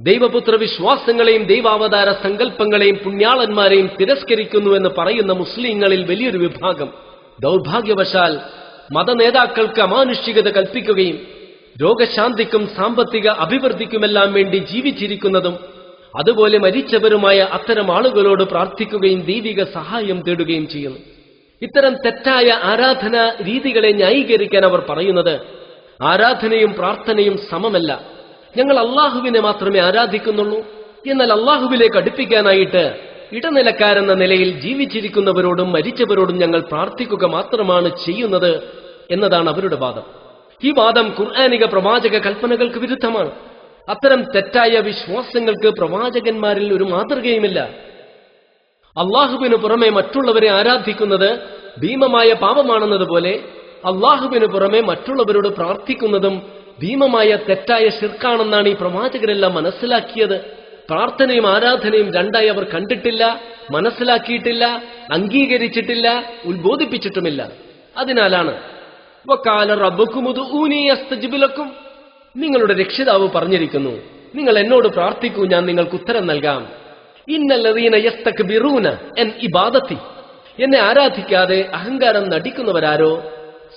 ദൈവപുത്ര വിശ്വാസങ്ങളെയും ദൈവാവതാര സങ്കല്പങ്ങളെയും പുണ്യാളന്മാരെയും തിരസ്കരിക്കുന്നുവെന്ന് പറയുന്ന മുസ്ലിങ്ങളിൽ വലിയൊരു വിഭാഗം. ദൗർഭാഗ്യവശാൽ മതനേതാക്കൾക്ക് അമാനുഷികത കൽപ്പിക്കുകയും രോഗശാന്തിക്കും സാമ്പത്തിക അഭിവൃദ്ധിക്കുമെല്ലാം വേണ്ടി ജീവിച്ചിരിക്കുന്നതും അതുപോലെ മരിച്ചവരുമായ അത്തരം ആളുകളോട് പ്രാർത്ഥിക്കുകയും ദൈവിക സഹായം തേടുകയും ചെയ്യുന്നു. ഇത്തരം തെറ്റായ ആരാധനാ രീതികളെ ന്യായീകരിക്കാൻ അവർ പറയുന്നത് ആരാധനയും പ്രാർത്ഥനയും സമമല്ല. ഞങ്ങൾ അള്ളാഹുവിനെ മാത്രമേ ആരാധിക്കുന്നുള്ളൂ. എന്നാൽ അള്ളാഹുവിലേക്ക് അടുപ്പിക്കാനായിട്ട് ഇടനിലക്കാരെന്ന നിലയിൽ ജീവിച്ചിരിക്കുന്നവരോടും മരിച്ചവരോടും ഞങ്ങൾ പ്രാർത്ഥിക്കുക മാത്രമാണ് ചെയ്യുന്നത് എന്നതാണ് അവരുടെ വാദം. ഈ വാദം ഖുർആാനിക പ്രവാചക കൽപ്പനകൾക്ക് വിരുദ്ധമാണ്. അത്തരം തെറ്റായ വിശ്വാസങ്ങൾക്ക് പ്രവാചകന്മാരിൽ ഒരു മാതൃകയുമില്ല. അള്ളാഹുവിനു പുറമെ മറ്റുള്ളവരെ ആരാധിക്കുന്നത് ഭീമമായ പാപമാണെന്നതുപോലെ അള്ളാഹുവിനു പുറമെ മറ്റുള്ളവരോട് പ്രാർത്ഥിക്കുന്നതും ഭീമമായ തെറ്റായ ശിർക്കാണെന്നാണ് ഈ പ്രവാചകരെല്ലാം മനസ്സിലാക്കിയത്. പ്രാർത്ഥനയും ആരാധനയും രണ്ടായി അവർ കണ്ടിട്ടില്ല മനസ്സിലാക്കിയിട്ടില്ല അംഗീകരിച്ചിട്ടില്ല ഉത്ബോധിപ്പിച്ചിട്ടുമില്ല. അതിനാലാണ് നിങ്ങളുടെ രക്ഷിതാവ് പറഞ്ഞിരിക്കുന്നു നിങ്ങൾ എന്നോട് പ്രാർത്ഥിക്കൂ ഞാൻ നിങ്ങൾക്ക് ഉത്തരം നൽകാം. ഇന്നല്ലതീന എൻ ഇബാദത്തി. എന്നെ ആരാധിക്കാതെ അഹങ്കാരം നടിക്കുന്നവരാരോ?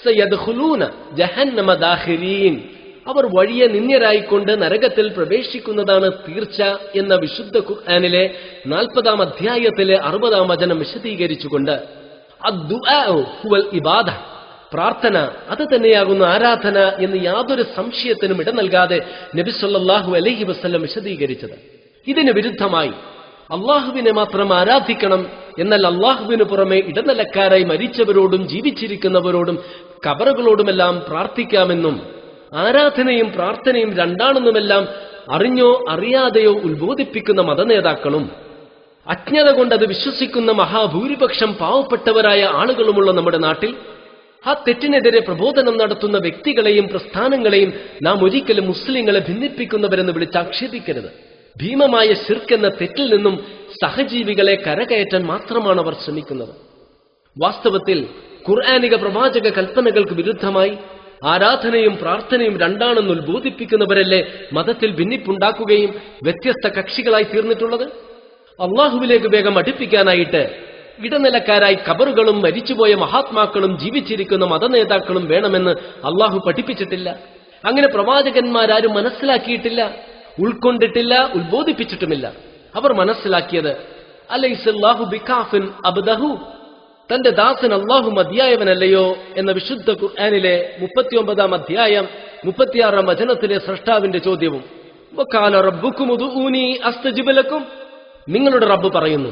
സയ്യദ് ഹുലൂന ജഹന്നമ ദാഹിരീൻ അവർ വഴിയെ നിന്ദ്യരായിക്കൊണ്ട് നരകത്തിൽ പ്രവേശിക്കുന്നതാണ് തീർച്ച എന്ന വിശുദ്ധ ഖുർആാനിലെ നാൽപ്പതാം അധ്യായത്തിലെ അറുപതാം വചനം വിശദീകരിച്ചുകൊണ്ട് ഇബാദ പ്രാർത്ഥന അത് തന്നെയാകുന്ന ആരാധന എന്ന് യാതൊരു സംശയത്തിനും ഇട നൽകാതെ നബി അലഹി അലൈഹി വസല്ലം വിശദീകരിച്ചത്. ഇതിന് വിരുദ്ധമായി അള്ളാഹുവിനെ മാത്രം ആരാധിക്കണം എന്നാൽ അള്ളാഹുവിന് പുറമെ ഇടനിലക്കാരായി മരിച്ചവരോടും ജീവിച്ചിരിക്കുന്നവരോടും കബറുകളോടുമെല്ലാം പ്രാർത്ഥിക്കാമെന്നും ആരാധനയും പ്രാർത്ഥനയും രണ്ടാണെന്നുമെല്ലാം അറിഞ്ഞോ അറിയാതെയോ ഉത്ബോധിപ്പിക്കുന്ന മതനേതാക്കളും അജ്ഞത കൊണ്ട് അത് വിശ്വസിക്കുന്ന മഹാഭൂരിപക്ഷം പാവപ്പെട്ടവരായ ആളുകളുമുള്ള നമ്മുടെ നാട്ടിൽ ആ തെറ്റിനെതിരെ പ്രബോധനം നടത്തുന്ന വ്യക്തികളെയും പ്രസ്ഥാനങ്ങളെയും നാം ഒരിക്കലും മുസ്ലിങ്ങളെ ഭിന്നിപ്പിക്കുന്നവരെന്ന് വിളിച്ചാക്ഷേപിക്കരുത് ഭീമമായ ശിർക്ക് എന്ന തെറ്റിൽ നിന്നും സഹജീവികളെ കരകയറ്റാൻ മാത്രമാണ് അവർ ശ്രമിക്കുന്നത്. വാസ്തവത്തിൽ ഖുർആാനിക പ്രവാചക കൽപ്പനകൾക്ക് വിരുദ്ധമായി ആരാധനയും പ്രാർത്ഥനയും രണ്ടാണെന്ന് ഉത്ബോധിപ്പിക്കുന്നവരല്ലേ മതത്തിൽ ഭിന്നിപ്പുണ്ടാക്കുകയും വ്യത്യസ്ത കക്ഷികളായി തീർന്നിട്ടുള്ളത്? അള്ളാഹുവിലേക്ക് വേഗം അടുപ്പിക്കാനായിട്ട് ഇടനിലക്കാരായി കബറുകളും മരിച്ചുപോയ മഹാത്മാക്കളും ജീവിച്ചിരിക്കുന്ന മതനേതാക്കളും വേണമെന്ന് അള്ളാഹു പഠിപ്പിച്ചിട്ടില്ല. അങ്ങനെ പ്രവാചകന്മാരാരും മനസ്സിലാക്കിയിട്ടില്ല ഉൾക്കൊണ്ടിട്ടില്ല ഉത്ബോധിപ്പിച്ചിട്ടുമില്ല. അവർ മനസ്സിലാക്കിയത് അലൈസല്ലാഹു ബിഖാഫിൻ അബ്ദഹു. തന്റെ ദാസൻ അള്ളാഹു മതിയായവനല്ലയോ എന്ന വിശുദ്ധ ഖുർആാനിലെ മുപ്പത്തിയൊമ്പതാം അധ്യായം മുപ്പത്തിയാറാം വചനത്തിലെ സൃഷ്ടാവിന്റെ ചോദ്യവും നിങ്ങളുടെ റബ്ബ് പറയുന്നു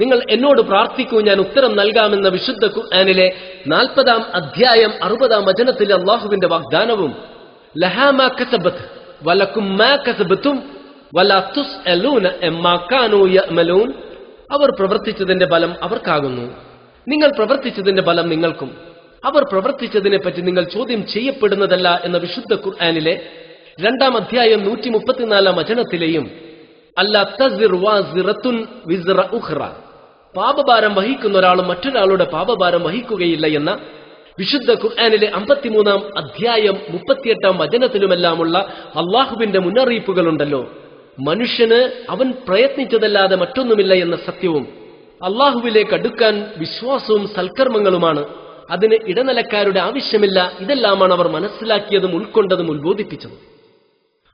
നിങ്ങൾ എന്നോട് പ്രാർത്ഥിക്കൂ ഞാൻ ഉത്തരം നൽകാമെന്ന വിശുദ്ധ ഖുർആാനിലെ നാൽപ്പതാം അധ്യായം അറുപതാം വചനത്തിലെ അള്ളാഹുവിന്റെ വാഗ്ദാനവും ലഹാമാ വലക്കും മാ അവർ പ്രവർത്തിച്ചതിന്റെ ഫലം അവർക്കാകുന്നു. നിങ്ങൾ പ്രവർത്തിച്ചതിന്റെ ഫലം നിങ്ങൾക്കും. അവർ പ്രവർത്തിച്ചതിനെപ്പറ്റി നിങ്ങൾ ചോദ്യം ചെയ്യപ്പെടുന്നതല്ല എന്ന വിശുദ്ധ ഖുർആാനിലെ രണ്ടാം അധ്യായം നൂറ്റി മുപ്പത്തിനാലാം വചനത്തിലെയും പാപഭാരം വഹിക്കുന്ന ഒരാളും മറ്റൊരാളുടെ പാപഭാരം വഹിക്കുകയില്ല എന്ന വിശുദ്ധ ഖുർആാനിലെ അമ്പത്തിമൂന്നാം അധ്യായം മുപ്പത്തിയെട്ടാം വചനത്തിലുമെല്ലാമുള്ള അള്ളാഹുവിന്റെ മുന്നറിയിപ്പുകളുണ്ടല്ലോ. മനുഷ്യന് അവൻ പ്രയത്നിച്ചതല്ലാതെ മറ്റൊന്നുമില്ല എന്ന സത്യവും അള്ളാഹുവിലേക്ക് അടുക്കാൻ വിശ്വാസവും സൽക്കർമ്മങ്ങളുമാണ്. അതിന് ഇടനിലക്കാരുടെ ആവശ്യമില്ല. ഇതെല്ലാമാണ് അവർ മനസ്സിലാക്കിയതും ഉൾക്കൊണ്ടതും ഉത്ബോധിപ്പിച്ചതും.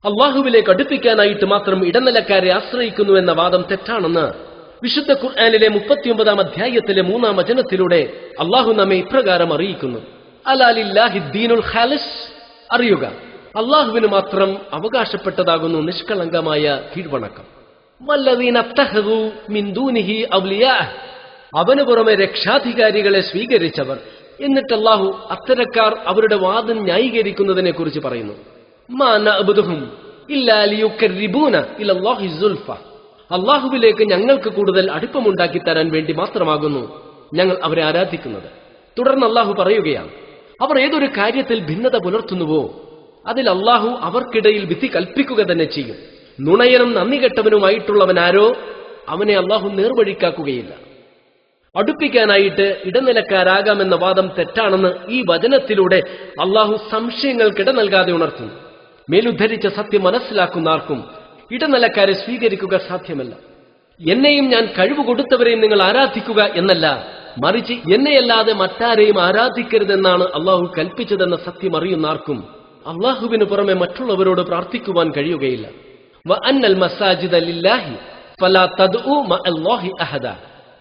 അള്ളാഹുവിലേക്ക് അടുപ്പിക്കാനായിട്ട് മാത്രം ഇടനിലക്കാരെ ആശ്രയിക്കുന്നു എന്ന വാദം തെറ്റാണെന്ന് വിശുദ്ധ ഖുർആാനിലെ മുപ്പത്തിയൊമ്പതാം അധ്യായത്തിലെ മൂന്നാം വചനത്തിലൂടെ അള്ളാഹു നമ്മെ ഇപ്രകാരം അറിയിക്കുന്നു. അലാലില്ലാഹിദ്ദീനുൽ ഖാലിസ്? അറിയുക. അള്ളാഹുവിന് മാത്രം അവകാശപ്പെട്ടതാകുന്നു നിഷ്കളങ്കമായ കീഴ്വണക്കം. അവന് പുറമെ രക്ഷാധികാരികളെ സ്വീകരിച്ചവർ. എന്നിട്ട് അള്ളാഹു അത്തരക്കാർ അവരുടെ വാദം ന്യായീകരിക്കുന്നതിനെ കുറിച്ച് പറയുന്നു. അള്ളാഹുവിലേക്ക് ഞങ്ങൾക്ക് കൂടുതൽ അടുപ്പമുണ്ടാക്കി തരാൻ വേണ്ടി മാത്രമാകുന്നു ഞങ്ങൾ അവരെ ആരാധിക്കുന്നത്. തുടർന്ന് അള്ളാഹു പറയുകയാണ് അവർ ഏതൊരു കാര്യത്തിൽ ഭിന്നത പുലർത്തുന്നുവോ അതിൽ അള്ളാഹു അവർക്കിടയിൽ വിധി കൽപ്പിക്കുക തന്നെ ചെയ്യും. നുണയനും നന്ദി കെട്ടവനുമായിട്ടുള്ളവനാരോ അവനെ അള്ളാഹു നേർവഴിക്കാക്കുകയില്ല. അടുപ്പിക്കാനായിട്ട് ഇടനിലക്കാരാകാമെന്ന വാദം തെറ്റാണെന്ന് ഈ വചനത്തിലൂടെ അള്ളാഹു സംശയങ്ങൾക്കിട നൽകാതെ ഉണർത്തുന്നു. മേലുദ്ധരിച്ച സത്യം മനസ്സിലാക്കുന്ന ആർക്കും ഇടനിലക്കാരെ സ്വീകരിക്കുക സാധ്യമല്ല. എന്നെയും ഞാൻ കഴിവ് കൊടുത്തവരെയും നിങ്ങൾ ആരാധിക്കുക എന്നല്ല മറിച്ച് എന്നെയല്ലാതെ മറ്റാരെയും ആരാധിക്കരുതെന്നാണ് അള്ളാഹു കൽപ്പിച്ചതെന്ന സത്യം അറിയുന്ന ആർക്കും അള്ളാഹുവിന് പുറമെ മറ്റുള്ളവരോട് പ്രാർത്ഥിക്കുവാൻ കഴിയുകയില്ല.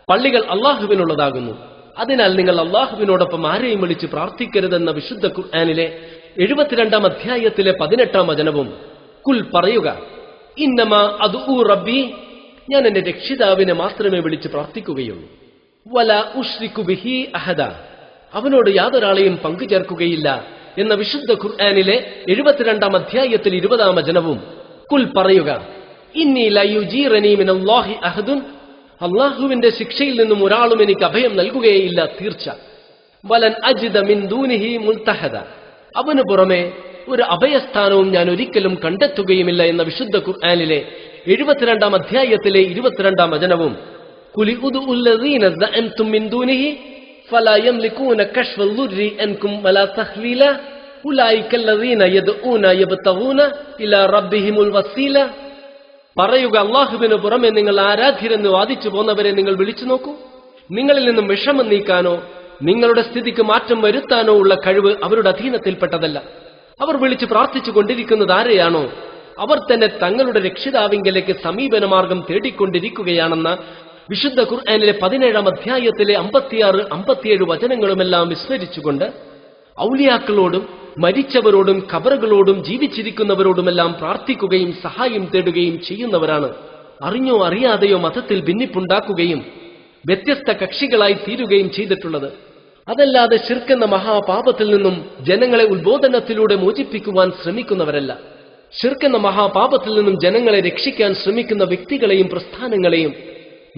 പള്ളികൾ അള്ളാഹുവിനുള്ളതാകുന്നു. അതിനാൽ നിങ്ങൾ അള്ളാഹുവിനോടൊപ്പം ആരെയും വിളിച്ച് പ്രാർത്ഥിക്കരുതെന്ന വിശുദ്ധ ഖുർആാനിലെ എഴുപത്തിരണ്ടാം അധ്യായത്തിലെ പതിനെട്ടാം വചനവും കുൽ പറയുക ഇന്നമാ അത് റബ്ബി ഞാൻ എന്റെ രക്ഷിതാവിനെ മാത്രമേ വിളിച്ച് പ്രാർത്ഥിക്കുകയുള്ളൂ. വല ഉഷ്രിക്കു ബിഹി അഹദ അവനോട് യാതൊരാളെയും പങ്കുചേർക്കുകയില്ല എന്ന വിശുദ്ധ ഖുർആാനിലെ എഴുപത്തിരണ്ടാം അധ്യായത്തിൽ ഇരുപതാം വചനവും കുൽ പറയുക ഇന്നി അള്ളാഹുവിന്റെ ശിക്ഷയിൽ നിന്നും ഒരാളും എനിക്ക് അഭയം നൽകുകയില്ല തീർച്ച. വലൻ അജിദ മിൻ ദൂനിഹി മുൽത്തഹദ. അവന് പുറമെ ഒരു അഭയസ്ഥാനവും ഞാൻ ഒരിക്കലും കണ്ടെത്തുകയുമില്ല എന്ന വിശുദ്ധ ഖുർആാനിലെ എഴുപത്തിരണ്ടാം അധ്യായത്തിലെ ഇരുപത്തിരണ്ടാം വചനവും കുലി ഉദ്ഉല്ലദീന ദഅൻതും മിൻ ദൂനിഹി ഫലാ പറയുക അള്ളാഹുവിന് പുറമെ നിങ്ങൾ ആരാധ്യരെന്ന് വാദിച്ചു പോന്നവരെ നിങ്ങൾ വിളിച്ചു നോക്കൂ. നിങ്ങളിൽ നിന്നും വിഷമം നീക്കാനോ നിങ്ങളുടെ സ്ഥിതിക്ക് മാറ്റം വരുത്താനോ ഉള്ള കഴിവ് അവരുടെ അധീനത്തിൽപ്പെട്ടതല്ല. അവർ വിളിച്ച് പ്രാർത്ഥിച്ചു കൊണ്ടിരിക്കുന്നത് ആരെയാണോ? അവർ തന്നെ തങ്ങളുടെ രക്ഷിതാവിങ്കലേക്ക് സമീപനമാർഗം തേടിക്കൊണ്ടിരിക്കുകയാണെന്ന വിശുദ്ധ ഖുർആാനിലെ പതിനേഴാം അധ്യായത്തിലെ അമ്പത്തിയാറ് അമ്പത്തിയേഴ് വചനങ്ങളുമെല്ലാം വിസ്മരിച്ചുകൊണ്ട് ഔലിയാക്കളോടും മരിച്ചവരോടും ഖബറുകളോടും ജീവിച്ചിരിക്കുന്നവരോടുമെല്ലാം പ്രാർത്ഥിക്കുകയും സഹായം തേടുകയും ചെയ്യുന്നവരാണ്. അറിഞ്ഞോ അറിയാതെയോ മതത്തിൽ ഭിന്നിപ്പുണ്ടാക്കുകയും വ്യത്യസ്ത കക്ഷികളായി തീരുകയും ചെയ്തിട്ടുള്ളത്. അതല്ലാതെ ശിർക്കെന്ന മഹാപാപത്തിൽ നിന്നും ജനങ്ങളെ ഉത്ബോധനത്തിലൂടെ മോചിപ്പിക്കുവാൻ ശ്രമിക്കുന്നവരല്ല. ശിർക്കെന്ന മഹാപാപത്തിൽ നിന്നും ജനങ്ങളെ രക്ഷിക്കാൻ ശ്രമിക്കുന്ന വ്യക്തികളെയും പ്രസ്ഥാനങ്ങളെയും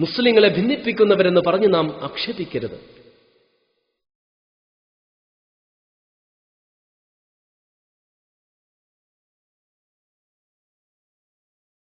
മുസ്ലിങ്ങളെ ഭിന്നിപ്പിക്കുന്നവരെന്ന് പറഞ്ഞ് നാം ആക്ഷേപിക്കരുത്.